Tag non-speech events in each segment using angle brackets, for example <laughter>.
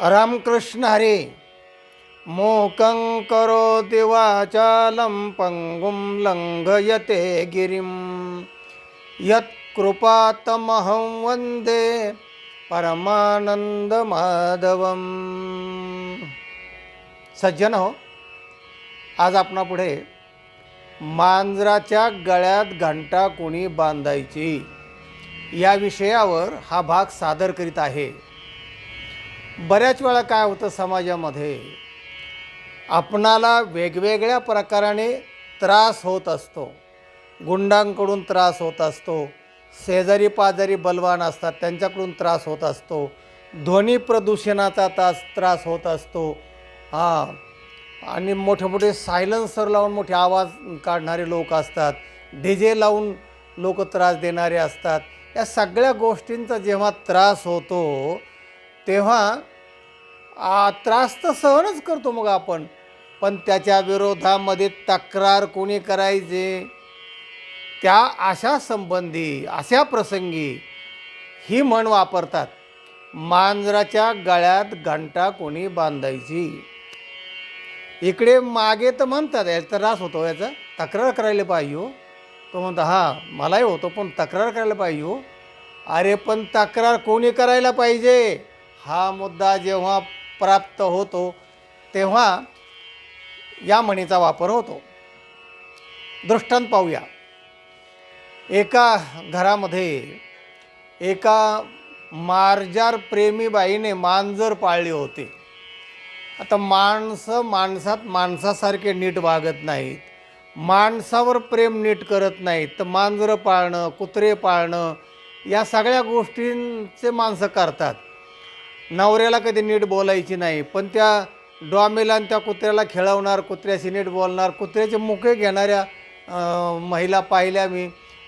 रामकृष्ण हरे। मोकं करोति वाचालं पङ्गुं लङ्घयते गिरिं। यत्कृपातमहं वन्दे परमानंदमाधवम सज्जन हो आज आपणापुढे मांजराच्या गळ्यात घंटा कोणी बांधायची या विषयावर हा भाग सादर करीत आहे. बऱ्याच वेळा काय होतं समाजामध्ये? आपणाला वेगवेगळ्या प्रकाराने त्रास होत असतो. गुंडांकडून त्रास होत असतो. शेजारी पाजारी बलवान असतात त्यांच्याकडून त्रास होत असतो. ध्वनी प्रदूषणाचा तास त्रास होत असतो. हां. आणि मोठे मोठे सायलन्सर लावून मोठे आवाज काढणारे लोक असतात. डी जे लावून लोक त्रास देणारे असतात. या सगळ्या गोष्टींचा जेव्हा त्रास होतो तेव्हा त्रास तर सहनच करतो मग आपण. पण त्याच्या विरोधामध्ये तक्रार कोणी करायचे? त्या अशा संबंधी अशा प्रसंगी ही म्हण वापरतात. मांजराच्या गळ्यात घंटा कोणी बांधायची? इकडे मागे तर म्हणतात याचा त्रास होतो याचा तक्रार करायला पाहिजे हो. तो म्हणतो हां मलाही होतो पण तक्रार करायला पाहिजे हो. अरे पण तक्रार कोणी करायला पाहिजे? हा मुद्दा जेव्हा प्राप्त होतो तेव्हा या म्हणीचा वापर होतो. दृष्टांत पाहूया. एका घरामध्ये एका मार्जार प्रेमीबाईने मांजर पाळली होती. आता माणसं माणसात माणसासारखे नीट वागत नाहीत. माणसावर प्रेम नीट करत नाहीत. तर मांजरं पाळणं कुत्रे पाळणं या सगळ्या गोष्टींचे माणसं करतात. नवऱ्याला कधी नीट बोलायची नाही पण त्या डॉमेला आणि त्या कुत्र्याला खेळवणार कुत्र्याशी नीट बोलणार कुत्र्याचे मुके घेणाऱ्या महिला पाहिल्या मी.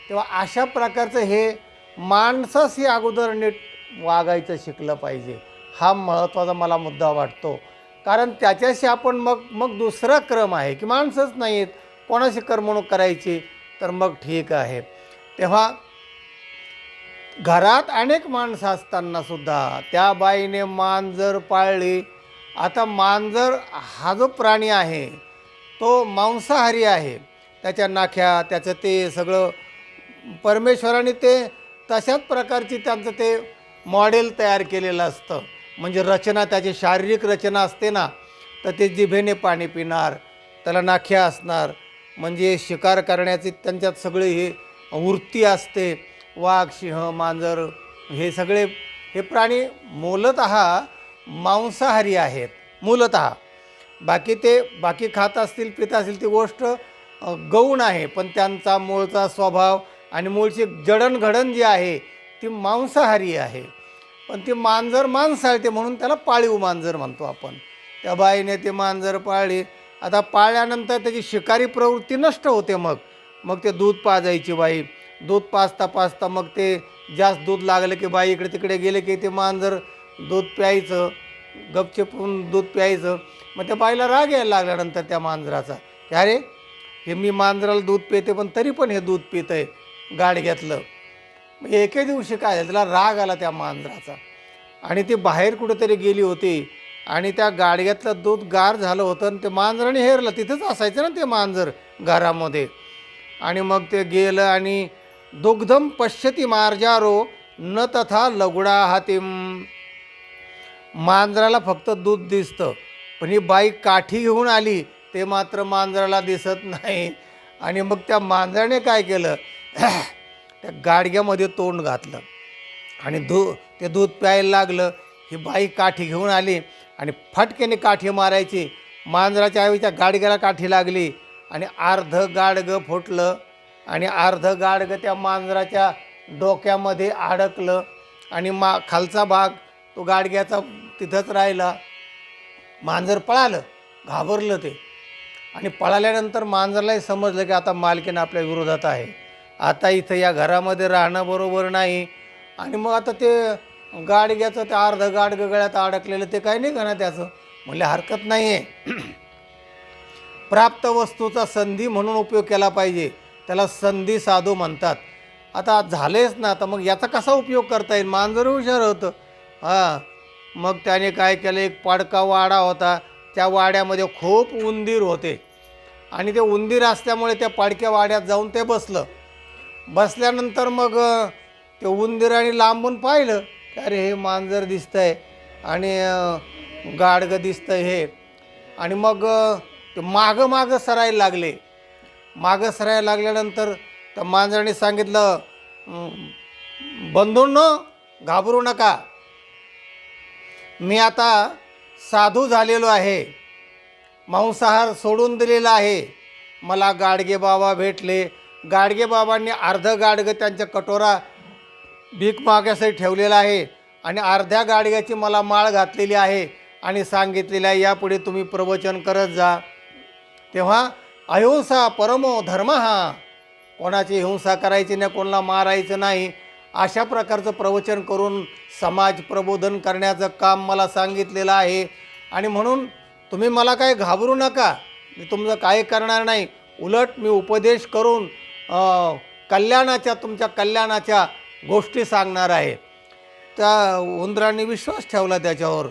तेव्हा अशा प्रकारचं हे माणसाशी अगोदर नीट वागायचं शिकलं पाहिजे. हा महत्त्वाचा मला मुद्दा वाटतो. कारण त्याच्याशी आपण मग मग दुसरा क्रम आहे की माणसंच नाहीत. कोणाशी करमणूक करायची तर मग ठीक आहे. तेव्हा घरात अनेक माणसं असताना सुद्धा त्या बाईने मांजर पाळली. आता मांजर हा जो प्राणी आहे तो मांसाहारी आहे. त्याच्या नाख्या त्याचं ते सगळं परमेश्वराने ते तशाच प्रकारची त्यांचं ते मॉडेल तयार केलेलं असतं. म्हणजे रचना त्याची शारीरिक रचना असते ना तर ते जिभेने पाणी पिणार त्याला नाख्या असणार. म्हणजे शिकार करण्याची त्यांच्यात सगळी हे वृत्ती असते. वाघ सिंह मांजर हे सगळे हे प्राणी मूलत मांसाहारी आहेत मूलत. बाकी ते बाकी खात असतील पित असतील ती गोष्ट गौण आहे पण त्यांचा मूळचा स्वभाव आणि मूळची जडणघडण जी आहे ती मांसाहारी आहे. पण ती मांजर मांसाळते म्हणून त्याला पाळीव मांजर म्हणतो आपण. त्या बाईने ती मांजर पाळली. आता पाळल्यानंतर त्याची शिकारी प्रवृत्ती नष्ट होते मग. मग ते दूध पाजायची बाई दूध पाजता पाजता मग ते जास्त दूध लागलं की बाई इकडे तिकडे गेले की ते मांजर दूध प्यायचं गपचेपून दूध प्यायचं. मग त्या बाईला राग यायला लागल्यानंतर त्या मांजराचा. की अरे हे मी मांजराला दूध पिते पण तरी पण हे दूध पितं आहे गाडग्यातलं मग एके दिवशी काय झालं त्याला राग आला त्या मांजराचा. आणि ती बाहेर कुठेतरी गेली होती आणि त्या गाडग्यातलं दूध गार झालं होतं आणि ते मांजराने हेरलं. तिथंच असायचं ना ते मांजर घरामध्ये. आणि मग ते गेलं आणि दुग्धम पश्यती मार्जारो न तथा लगुडा हातीम मांजराला फक्त दूध दिसतं पण ही बाई काठी घेऊन आली ते मात्र मांजराला दिसत नाही. आणि मग त्या मांजराने काय केलं? <clears throat> त्या गाडग्यामध्ये तोंड घातलं. आणि दू ते दूध प्यायला लागलं. ही बाई काठी घेऊन आली आणि फटकेने काठी मारायची. मांजराच्या आईच्या गाडग्याला काठी लागली आणि अर्ध गाडगं फुटलं. आणि अर्ध गाडगं त्या मांजराच्या डोक्यामध्ये अडकलं. आणि मा खालचा भाग तो गाडग्याचा तिथंच राहिला. मांजर पळालं घाबरलं ते. आणि पळाल्यानंतर मांजरलाही समजलं की आता मालकीनं आपल्या विरोधात आहे. आता इथं या घरामध्ये राहणं बरोबर नाही. आणि मग आता ते गाडग्याचं ते अर्ध गाडगं गळ्यात अडकलेलं ते काही नाही का ना त्याचं? म्हणजे हरकत नाही आहे <clears throat> प्राप्त वस्तूचा संधी म्हणून उपयोग केला पाहिजे. त्याला संधी साधू म्हणतात. आता झालेच ना तर मग याचा कसा उपयोग करता येईल? मांजर हुशार होतं. हां मग त्याने काय केलं? एक पाडका वाडा होता. त्या वाड्यामध्ये खूप उंदीर होते. आणि ते उंदीर असल्यामुळे त्या पाडक्या वाड्यात जाऊन ते बसलं. बसल्यानंतर मग ते उंदीराने लांबून पाहिलं. की अरे हे मांजर दिसतंय. आणि गाडगं दिसतंय हे. आणि मग ते मागं मागं सरायला लागले. मागं सरायला लागल्यानंतर त्या मांजराने सांगितलं बंधूंनो घाबरू नका. मी आता साधू झालेलो आहे. मांसाहार सोडून दिलेला आहे. मला गाडगे बाबा भेटले. गाडगे बाबांनी अर्धं गाडगं त्यांच्या कटोरा भीक मागासाठी ठेवलेला आहे आणि अर्ध्या गाडग्याची मला माळ घातलेली आहे आणि सांगितलेलं आहे यापुढे तुम्ही प्रवचन करत जा. तेव्हा अहिंसा परमो धर्म हा. कोणाची हिंसा करायची नाही कोणाला मारायचं नाही. अशा प्रकारचं प्रवचन करून समाज प्रबोधन करण्याचं काम मला सांगितलेलं आहे. आणि म्हणून तुम्ही मला काय घाबरू नका. मी तुमचं काय करणार नाही. उलट मी उपदेश करून कल्याणाच्या तुमच्या कल्याणाच्या गोष्टी सांगणार आहे. त्या उंदराने विश्वास ठेवला त्याच्यावर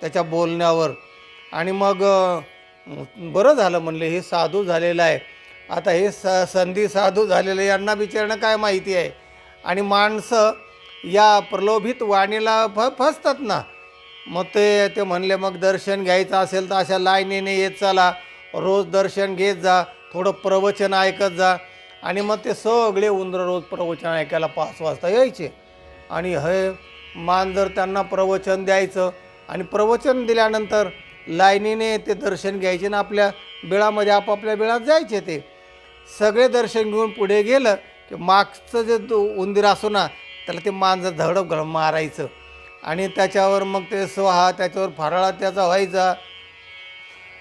त्याच्या बोलण्यावर. आणि मग बरं झालं म्हणले हे साधू झालेलं आहे. आता हे स संधी साधू झालेलं यांना विचारणं काय माहिती आहे? आणि माणसं या प्रलोभित वाणीला फ फसतात ना. मग ते ते म्हणले मग दर्शन घ्यायचं असेल तर अशा लाईनीने येत चला. रोज दर्शन घेत जा. थोडं प्रवचन ऐकत जा. आणि मग ते सगळे उंदर रोज प्रवचन ऐकायला पाच वाजता यायचे. आणि हे मान जर त्यांना प्रवचन द्यायचं आणि प्रवचन दिल्यानंतर लाईनीने ते दर्शन घ्यायचे आणि आपल्या बिळामध्ये आपापल्या बिळात जायचे ते. सगळे दर्शन घेऊन पुढे गेलं की मागचं जे तो उंदीर असो ना त्याला ते मांजर धडक घड मारायचं. आणि त्याच्यावर मग ते स्वहा त्याच्यावर फराळा त्याचा व्हायचा.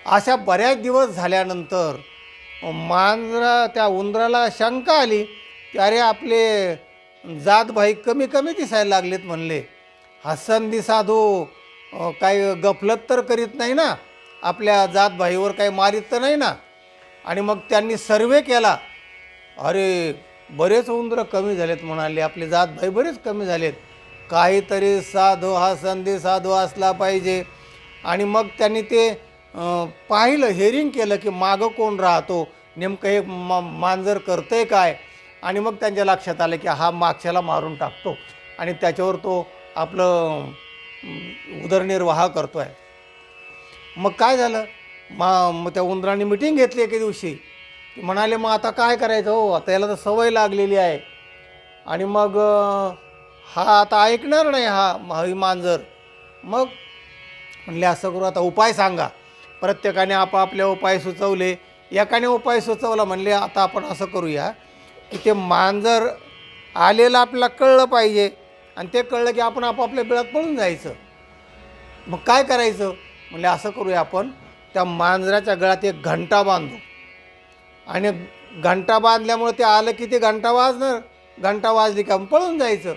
अशा बऱ्याच दिवस झाल्यानंतर मांजरा त्या उंदराला शंका आली की अरे आपले जातभाई कमी कमी दिसायला लागलेत म्हणले. हसन साधू काही गफलत तर करीत नाही ना. आपल्या जातभाईवर काही मारीत तर नाही ना. आणि मग त्यांनी सर्वे केला. अरे बरेच उंदरं कमी झालेत म्हणाले. आपले जातभाई बरेच कमी झालेत. काहीतरी साधू हा संधी साधू असला पाहिजे. आणि मग त्यांनी ते पाहिलं हेरिंग केलं की मागं कोण राहतो? नेमकं हे मा मांजर करतंय काय? आणि मग त्यांच्या लक्षात आलं की हा मागच्याला मारून टाकतो. आणि त्याच्यावर तो आपलं उदरनिर्वाह करतो आहे मग काय झालं? मा मग त्या उंदराने मिटिंग घेतली एके दिवशी. म्हणाले मग आता काय करायचं हो? आता याला तर सवय लागलेली आहे. आणि मग हा आता ऐकणार नाही हा मा- ही मांजर. मग म्हणले असं करू आता उपाय सांगा. प्रत्येकाने आपापले उपाय सुचवले. एकाने उपाय सुचवला म्हणले आता आपण असं करूया की ते मांजर आलेलं आपल्याला कळलं पाहिजे. आणि ते कळलं की आपण आपापल्या बिळात पळून जायचं. मग काय करायचं? म्हणले असं करूया आपण. त्या मांजराच्या गळ्यात एक घंटा बांधू. आणि घंटा बांधल्यामुळे ते आलं की ते घंटा वाजणार. घंटा वाजली का पळून जायचं.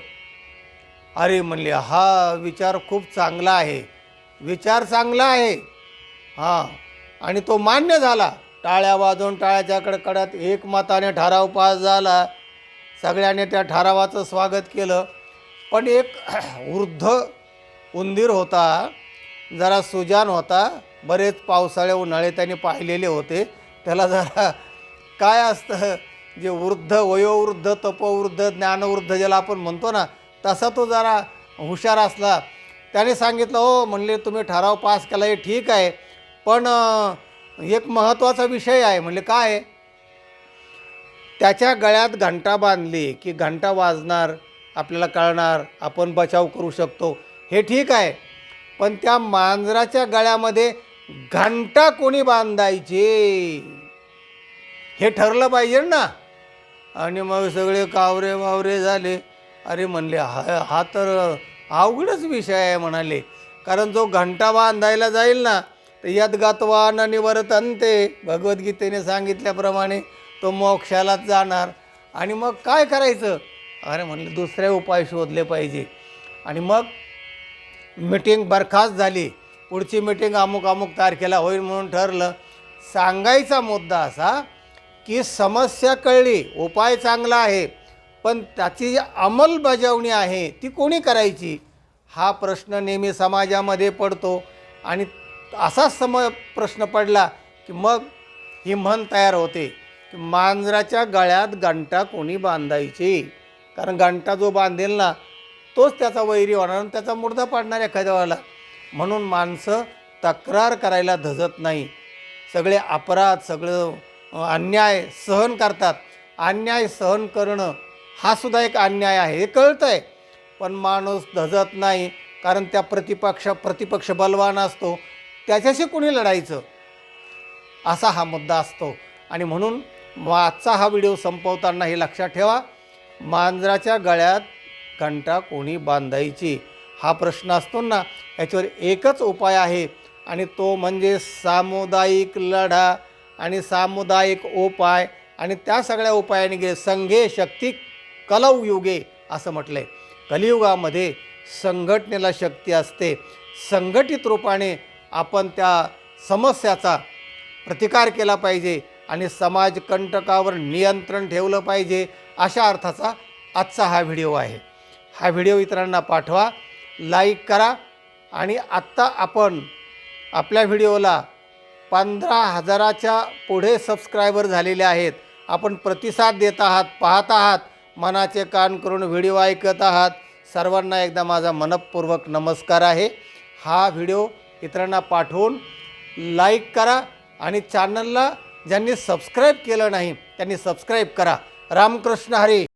अरे म्हणले हा विचार खूप चांगला आहे. विचार चांगला आहे. हां. आणि तो मान्य झाला. टाळ्या वाजवून टाळ्याच्या कडकडात एक मताने ठराव पास झाला. सगळ्यांनी त्या ठरावाचं स्वागत केलं. पण एक <clears throat> वृद्ध उंदीर होता जरा सुजान होता बरेच पावसाळे उन्हाळे त्याने पाहिलेले होते. त्याला जरा <laughs> काय असतं जे वृद्ध वयोवृद्ध तपवृद्ध ज्ञानवृद्ध ज्याला आपण म्हणतो ना तसा तो जरा हुशार असला. त्याने सांगितलं हो म्हणले तुम्ही ठराव पास केला हे ठीक आहे पण एक महत्त्वाचा विषय आहे. म्हणले काय आहे? त्याच्या गळ्यात घंटा बांधली की घंटा वाजणार आपल्याला कळणार आपण बचाव करू शकतो. हे ठीक आहे पण त्या मांजराच्या गळ्यामध्ये घंटा कोणी बांधायचे? हे ठरलं पाहिजे ना. आणि मग सगळे कावरे वावरे झाले. अरे म्हणले हा हा तर अवघडच विषय आहे म्हणाले. कारण जो घंटा बांधायला जाईल ना तर यदगत्वा न अंते भगवद्गीतेने सांगितल्याप्रमाणे तो मोक्षालाच जाणार. आणि मग काय करायचं? अरे म्हणले दुसरे उपाय शोधले पाहिजे. आणि मग मीटिंग बरखास्त झाली. पुढची मीटिंग अमुक अमुक तारखेला होईल म्हणून ठरलं. सांगायचा मुद्दा असा की समस्या कळली उपाय चांगला आहे पण त्याची जी अंमलबजावणी आहे ती कोणी करायची? हा प्रश्न नेहमी समाजामध्ये पडतो. आणि असाच सम प्रश्न पडला की मग ही म्हण तयार होते की मांजराच्या गळ्यात घंटा कोणी बांधायची? कारण घंटा जो बांधेल ना तोच त्याचा वैरी होणार आणि त्याचा मुर्दा पाडणार एखाद्या वेळेला. म्हणून माणसं तक्रार करायला धजत नाही. सगळे अपराध सगळं अन्याय सहन करतात. अन्याय सहन करणं हा सुद्धा एक अन्याय आहे हे कळतं आहे पण माणूस धजत नाही कारण त्या प्रतिपक्ष प्रतिपक्ष बलवान असतो. त्याच्याशी कुणी लढायचं? असा हा मुद्दा असतो. आणि म्हणून आजचा हा व्हिडिओ संपवताना हे लक्षात ठेवा. मांजराच्या गळ्यात घंटा कोणी बांधायची? हा प्रश्न असतो ना याच्यावर एकच उपाय आहे. आणि तो म्हणजे सामुदायिक लढा आणि सामुदायिक उपाय. आणि त्या सगळ्या उपायाने गेले. संघे शक्ती कलौ युगे असं म्हटलं. आहे कलियुगामध्ये संघटनेला शक्ती असते. संघटित रूपाने आपण त्या समस्याचा प्रतिकार केला पाहिजे. आणि समाजकंटकावर नियंत्रण ठेवलं पाहिजे. अशा अर्थाचा आजचा हा व्हिडिओ आहे. हा व्हिडिओ इतरांना पाठवा लाईक करा आणि आत्ता आपण आपल्या व्हिडिओला पंधरा हजाराच्या पुढे सबस्क्रायबर झालेले आहेत. आपण प्रतिसाद देत आहात पाहत आहात मनाचे कान करून व्हिडिओ ऐकत आहात. सर्वांना एकदा माझा मनपूर्वक नमस्कार आहे. हा व्हिडिओ इतरांना पाठवून लाईक करा आणि चॅनलला ज्यांनी सबस्क्राईब केलं नाही त्यांनी सबस्क्राईब करा. रामकृष्ण हरी.